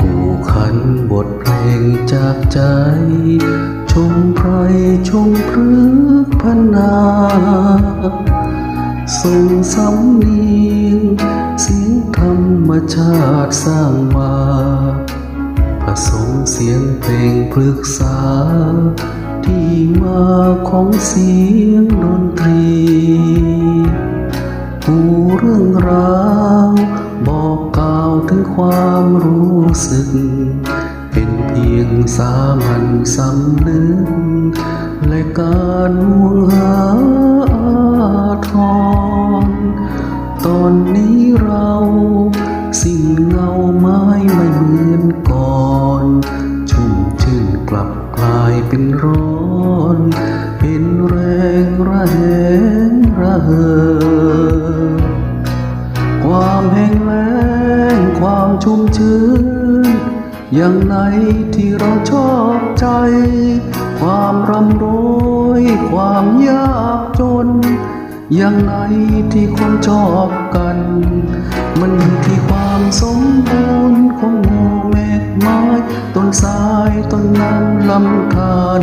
กูขันบทเพลงจากใจ ชมไพรชมพฤกพนาส่งสำเนียงเสียงธรรมชาติสร้างมาผสมเสียงเพลงปรึกษา ที่มาของเสียงดนตรีผู้เรื่องราว ความรู้สึก เป็นเพียงสามัญสำนึก และการห่วงหาอาทรตอนนี้เราสิ่งเงาไม้ไม่เหมือนก่อนชุ่มชื่นกลับกลายเป็นร้อน เป็นแรงระแหงระเหิดความแห้งแล้ ชุ่มชื้น อย่างไหนที่เราชอบใจ ความร่ำรวยความยากจน อย่างไหนที่คนชอบกัน มันอยู่ที่ความสมบูรณ์ของหมู่เมฆไม้ต้นสายต้นน้ำลำธาร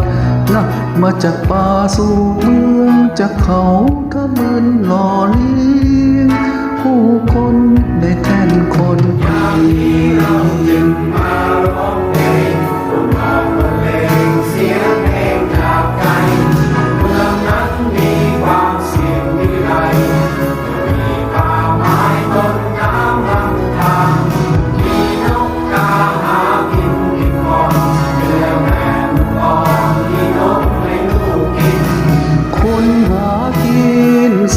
นะมาจากป่าสู่เมืองจากเขาทะมึนหล่อ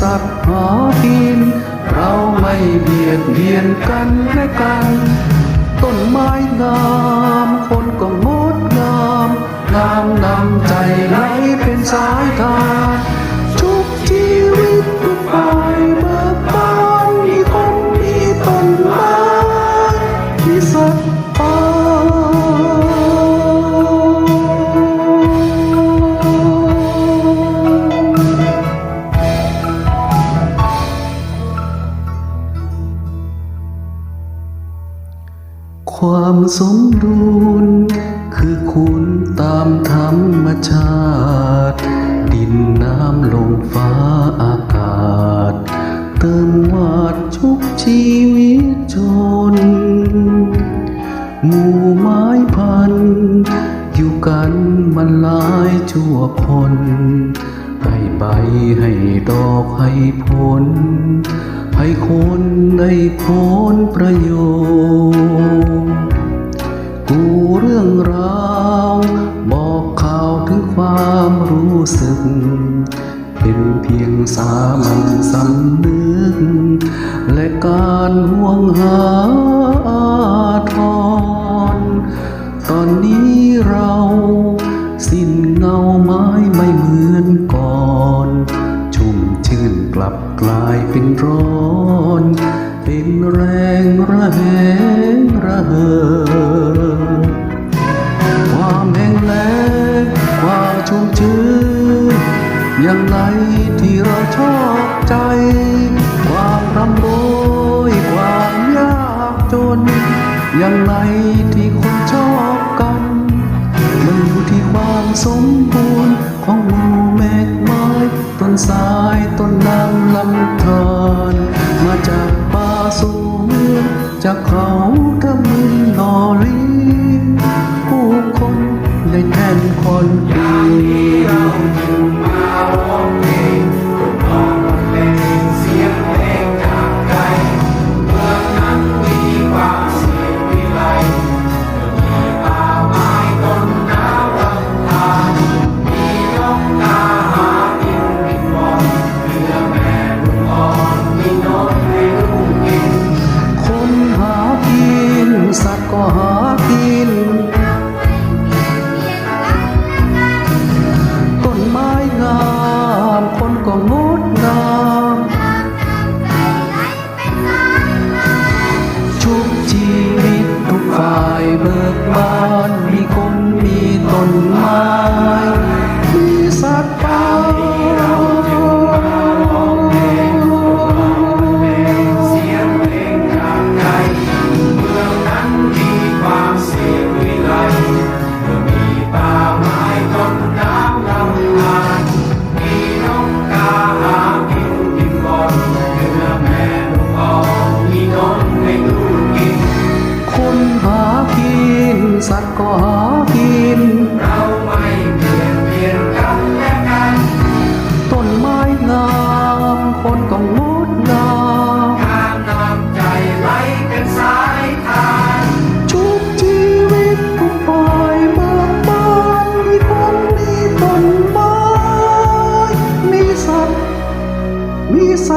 สัตว์หอกิน เราไม่เบียดเบียนกันและกัน ต้นไม้งาม คนก็งดงาม งามนำใจไหลเป็นสายทาน ความสมดุลคือคุณตามธรรมชาติ ดินน้ำลมฟ้าอากาศ เติมวาดชุกชีวิตชน หมู่ไม้พัน อยู่กันมันหลายชั่วคน ให้ใบให้ดอกให้ผลให้คนได้ผลประโยชน์ กูเรื่องราว บอกข่าวถึงความรู้สึก เป็นเพียงสามัญสำนึก และการห่วงหาอาทรตอนนี้เรา สิ้นเงาไม้ไม่เหมือนก่อน ชุ่มชื่นกลับกลายเป็นร้อน อย่างไรที่เราชอบใจ ความร่ำรวยความยากจน อย่างไรที่คนชอบกัน มันอยู่ที่ความสมบูรณ์ของหมู่เมฆไม้ต้นสายต้นน้ำลำธารมาจากป่าสู่เมืองจากเข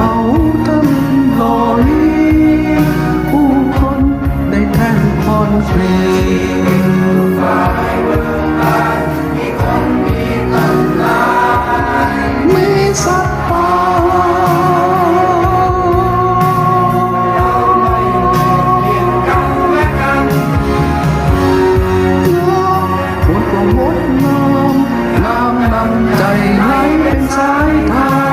เขาทำหล่อเลี้ผู้คนได้แทนคนฟร์ไลมีคนมีตำนานมีสัตว์ป่าใจไหลเป็นสายทาง